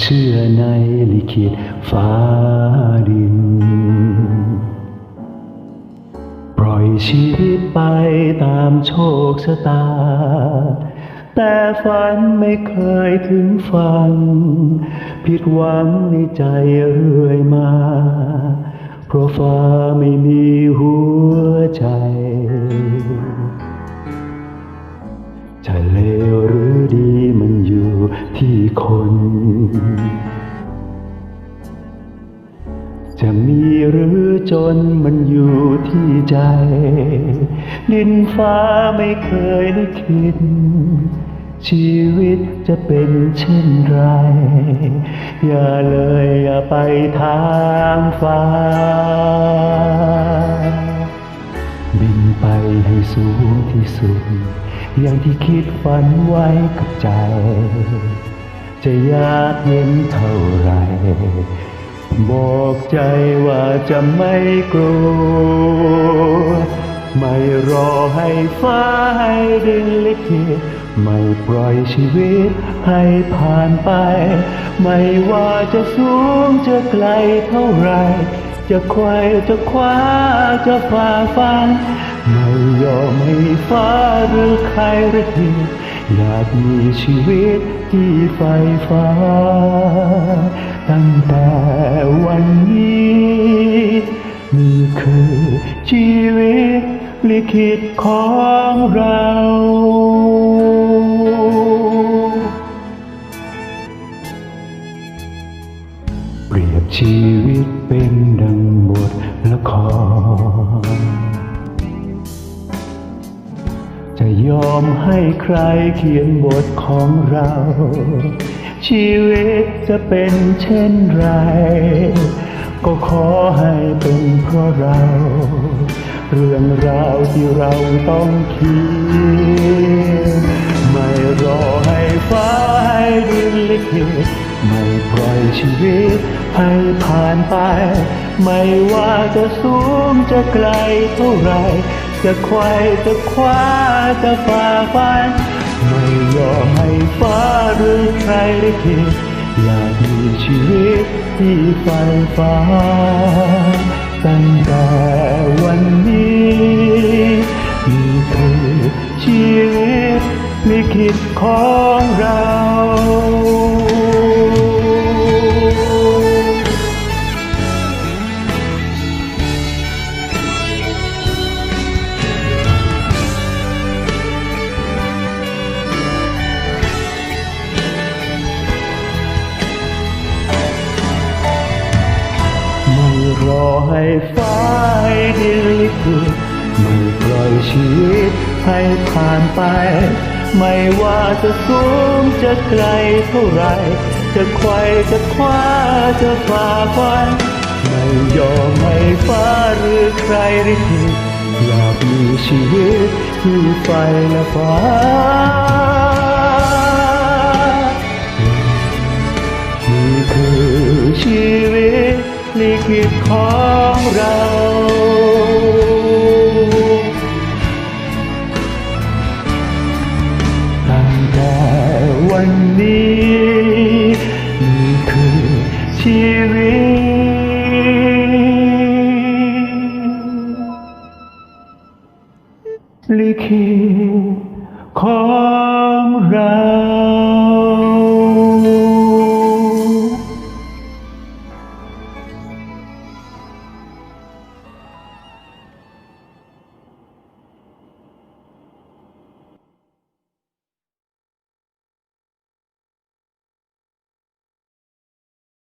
เชื่อในลิขิตฟ้าดิน ปล่อยชีวิตไปตามโชคชะตา แต่ฝันไม่เคยถึงฟังผิดหวังในใจเรื่อยมา เพราะฟ้าไม่มีหัวใจจะเลวหรือดี ที่คน จะมีหรือจนมันอยู่ที่ใจ ดินฟ้าไม่เคยได้คิด ชีวิตจะเป็นเช่นไร อย่าเลยอย่าไปทางฟ้า บินไปให้สูงที่สุด อย่างที่คิดฝันไว้กับใจ จะยากเย็นเท่าไร บอกใจว่าจะไม่กลัว ไม่รอให้ฟ้าให้ดินลิขิตไม่ปล่อยชีวิตให้ผ่านไป ไม่ว่าจะสูงจะไกลเท่าไร จะไขว่จะคว้าจะฝ่าฟัน ไม่ยอมให้ฟ้าหรือใครระเหตุอยากมีชีวิตที่ไฟฟ้า ตั้งแต่วันนี้นี่คือชีวิตลิขิตของเราเปรียบชีวิตเป็นดังบทละคร ยอมให้ใครเขียนบทของเรา ชีวิตจะเป็นเช่นไร ก็ขอให้เป็นเพราะเรา เรื่องราวที่เราต้องเขียนไม่รอให้ฟ้าให้ดินลิขิตไม่ปล่อยชีวิตให้ผ่านไป ไม่ว่าจะสูงจะไกลเท่าไหร จะควายจะคว้าจะฝ่าฟันไม่ยอมให้ฟ้าหรือใครลิขิตอยากมีชีวิตที่ไฟฟ้าตั้งแต่วันนี้นี่คือชีวิตลิขิตของ ให้ฟ้าให้ดินลิขิตไม่ปล่อยชีวิตให้ผ่านไป ไม่ว่าจะสูงจะไกลเท่าไร จะไขว่จะคว้าจะฝ่าฟันไม่ยอมให้ฟ้าหรือใครลิขิตอยากมีชีวิตที่ไฟและฟ้า ของเรา ตั้งแต่วันนี้ นี่คือชีวิตลิขิตของเรา